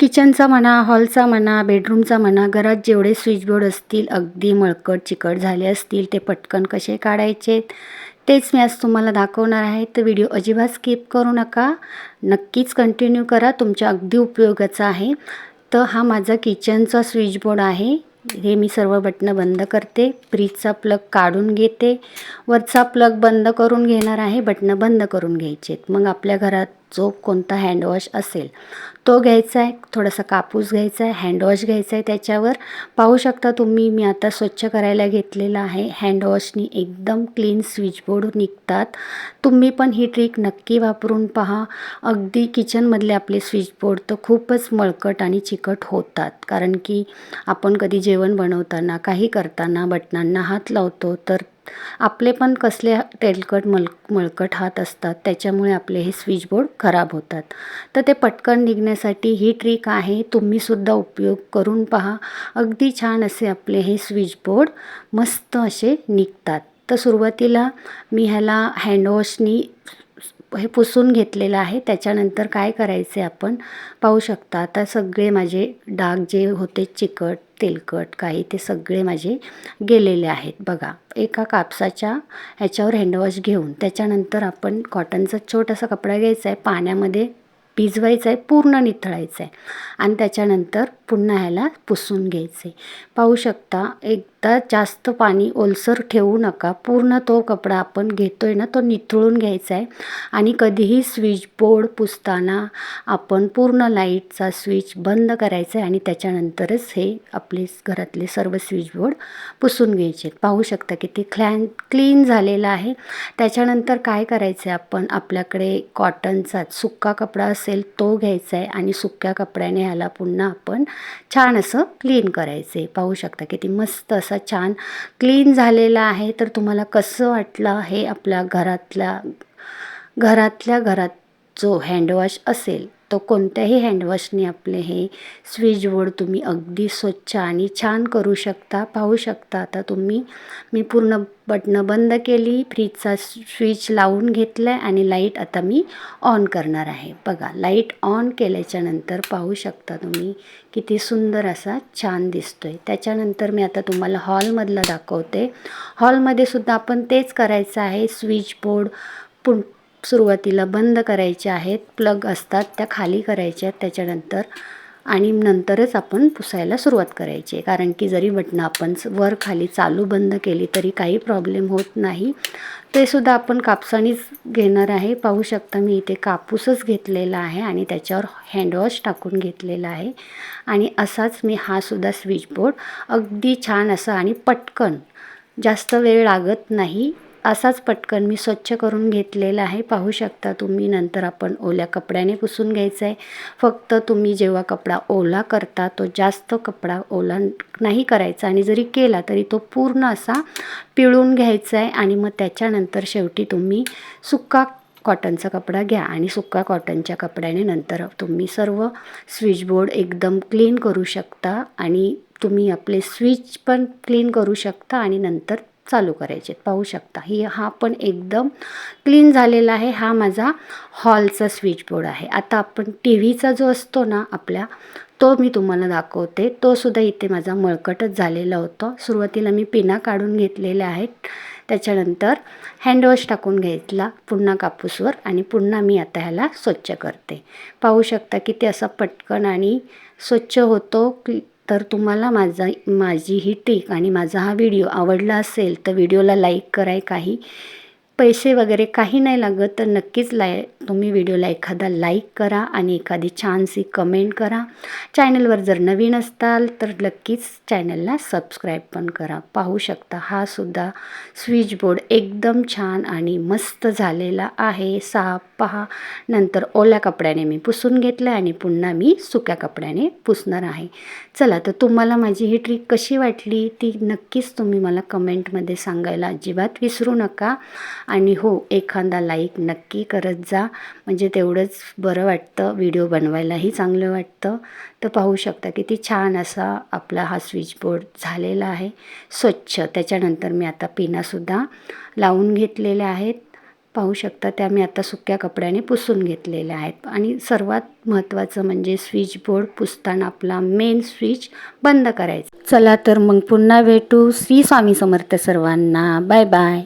किचनचा म्हणा हॉलचा म्हणा बेडरूमचा म्हणा घरात जेवढे स्विचबोर्ड असतील अगदी मळकट चिकट झाले असतील ते पटकन कसे काढायचे? तेच मी आज तुम्हाला दाखवणार आहे. तर व्हिडिओ अजिबात स्किप करू नका. नक्कीच कंटिन्यू करा. तुमच्या अगदी उपयोगाचा आहे. तर हा माझा किचनचा स्विचबोर्ड आहे. हे मी सर्व बटणं बंद करते. फ्रीजचा प्लग काढून घेते. वरचा प्लग बंद करून घेणार आहे. बटणं बंद करून घ्यायचे मग आपल्या घरात जो कोणता हँडवॉश असेल तो घ्यायचा आहे थोडासा कापूस घ्यायचा आहे हँडवॉश घ्यायचा आहे त्याच्यावर पाहू शकता तुम्ही मी आता स्वच्छ करायला घेतलेला आहे हँडवॉशनी एकदम क्लीन स्विचबोर्ड निघतात. तुम्ही पण ही ट्रिक नक्की वापरून पहा. अगदी किचनमधले आपले स्विचबोर्ड तर खूपच मळकट आणि चिकट होतात. कारण की आपण कधी जेवण बनवताना काही करताना बटनांना हात लावतो तर आपले पण कसले तेलकट मल मळकट हात असतात त्याच्यामुळे आपले हे स्विचबोर्ड खराब होतात. तर ते पटकन निघण्यासाठी ही ट्रिक आहे तुम्हीसुद्धा उपयोग करून पहा. अगदी छान असे आपले हे स्विचबोर्ड मस्त असे निघतात. तर सुरुवातीला मी ह्याला हँडवॉशनी हे पुसून घेतलेलं आहे. त्याच्यानंतर काय करायचे आपण? पाहू शकता. आता सगळे माझे डाग जे होते चिकट तेलकट काही ते सगळे माझे गेलेले आहेत. बघा एका कापसाच्या ह्याच्यावर हँडवॉश घेऊन त्याच्यानंतर आपण कॉटनचा छोटासा कपडा घ्यायचा आहे. पाण्यामध्ये भिजवायचं आहे पूर्ण निथळायचं आहे आणि त्याच्यानंतर पुन्हा ह्याला पुसून घ्यायचं आहे पाहू शकता एकदा जास्त पाणी ओलसर ठेवू नका. पूर्ण तो कपडा आपण घेतो आहे ना तो निथळून घ्यायचा आहे आणि कधीही स्विच बोर्ड पुसताना आपण पूर्ण लाईटचा स्विच बंद करायचा आहे आणि त्याच्यानंतरच हे आपले घरातले सर्व स्विच बोर्ड पुसून घ्यायचे पाहू शकता किती क्लॅन क्लीन झालेलं आहे. त्याच्यानंतर काय करायचं आहे आपण? आपल्याकडे कॉटनचाच सुक्का कपडा असेल तो घ्यायचा आहे आणि सुक्या कपड्याने ह्याला पुन्हा आपण छान असं क्लीन करायचं आहे पाहू शकता किती मस्त असा छान क्लीन झालेला आहे. तर तुम्हाला कसं वाटलं हे आपल्या घरातल्या घरातल्या घरात जो हँडवॉश असेल तो कोणत्याही हँडवॉशने आपले हे स्विच बोर्ड तुम्ही अगदी स्वच्छ आणि छान करू शकता पाहू शकता. आता तुम्ही मी पूर्ण बटणं बंद केली फ्रीजचा स्विच लावून घेतला आहे आणि लाइट आता मी ऑन करणार आहे. बघा लाइट ऑन केल्याच्यानंतर पाहू शकता तुम्ही किती सुंदर असा छान दिसतो आहे त्याच्यानंतर मी आता तुम्हाला हॉलमधलं दाखवते. हॉलमध्ये सुद्धा आपण तेच करायचं आहे. स्विच बोर्ड पुन सुरुवातीला बंद करायचे आहेत प्लग असतात त्या खाली करायच्या आहेत त्याच्यानंतर आणि नंतरच आपण पुसायला सुरुवात करायची आहे. कारण की जरी बटणं आपण वर खाली चालू बंद केली तरी काही प्रॉब्लेम होत नाही. ते सुद्धा आपण कापसानीच घेणार आहे. पाहू शकता मी इथे कापूसच घेतलेला आहे आणि त्याच्यावर हँडवॉश टाकून घेतलेला आहे. आणि असाच मी हा सुद्धा स्विच बोर्ड अगदी छान असा आणि पटकन. जास्त वेळ लागत नाही. असाच पटकन मी स्वच्छ करून घेतलेला आहे. पाहू शकता तुम्ही नंतर आपण ओल्या कपड्याने पुसून घ्यायचं आहे फक्त तुम्ही जेव्हा कपडा ओला करता तो जास्त कपडा ओला नाही करायचा आणि जरी केला तरी तो पूर्ण असा पिळून घ्यायचा आहे आणि मग त्याच्यानंतर शेवटी तुम्ही सुका कॉटनचा कपडा घ्या आणि सुका कॉटनच्या कपड्याने नंतर तुम्ही सर्व स्विचबोर्ड एकदम क्लीन करू शकता आणि तुम्ही आपले स्विच पण क्लीन करू शकता आणि नंतर चालू करायचे पाहू शकता. ही हा पण एकदम क्लीन झालेला आहे. हा माझा हॉलचा स्विच बोर्ड आहे. आता आपण टी व्हीचा जो असतो ना आपल्या तो मी तुम्हाला दाखवते. तो सुद्धा इथे माझा मळकटच झालेला होता. सुरुवातीला मी पिना काढून घेतलेल्या आहेत. त्याच्यानंतर हँडवॉश टाकून घेतला पुन्हा कापूसवर आणि पुन्हा मी आता ह्याला स्वच्छ करते. पाहू शकता की ते असं पटकन आणि स्वच्छ होतो. तर तुम्हाला माझा माझी ही टीक आणि माझा हा व्हिडिओ आवडला असेल तर व्हिडिओला लाईक कराय काही पैसे वगैरे काही नाही लागत तर नक्कीच लाय तुम्ही व्हिडिओला एखादा लाईक करा आणि एखादी छानशी कमेंट करा. चॅनलवर जर नवीन असताल तर नक्कीच चॅनलला सबस्क्राईब पण करा. पाहू शकता हा सुद्धा स्विच बोर्ड एकदम छान आणि मस्त झालेला आहे. साफ पहा. नंतर ओल्या कपड्याने मी पुसून घेतलं आणि पुन्हा मी सुक्या कपड्याने पुसणार आहे. चला तर तुम्हाला माझी ही ट्रिक कशी वाटली ती नक्कीच तुम्ही मला कमेंटमध्ये सांगायला अजिबात विसरू नका. आणि हो एखादा लाईक नक्की करत जा. म्हणजे तेवढंच बरं वाटतं व्हिडिओ बनवायलाही चांगलं वाटतं. तर पाहू शकता किती छान असा आपला हा स्विच बोर्ड झालेला आहे. स्वच्छ. त्याच्यानंतर मी आता पिनासुद्धा लावून घेतलेल्या आहेत. पाहू शकता त्या मी आता सुक्या कपड्याने पुसून घेतलेल्या आहेत. आणि सर्वात महत्त्वाचं म्हणजे स्विच बोर्ड पुसताना आपला मेन स्विच बंद करायचा. चला तर मग पुन्हा भेटू. श्री स्वामी समर्थ सर्वांना. Bye bye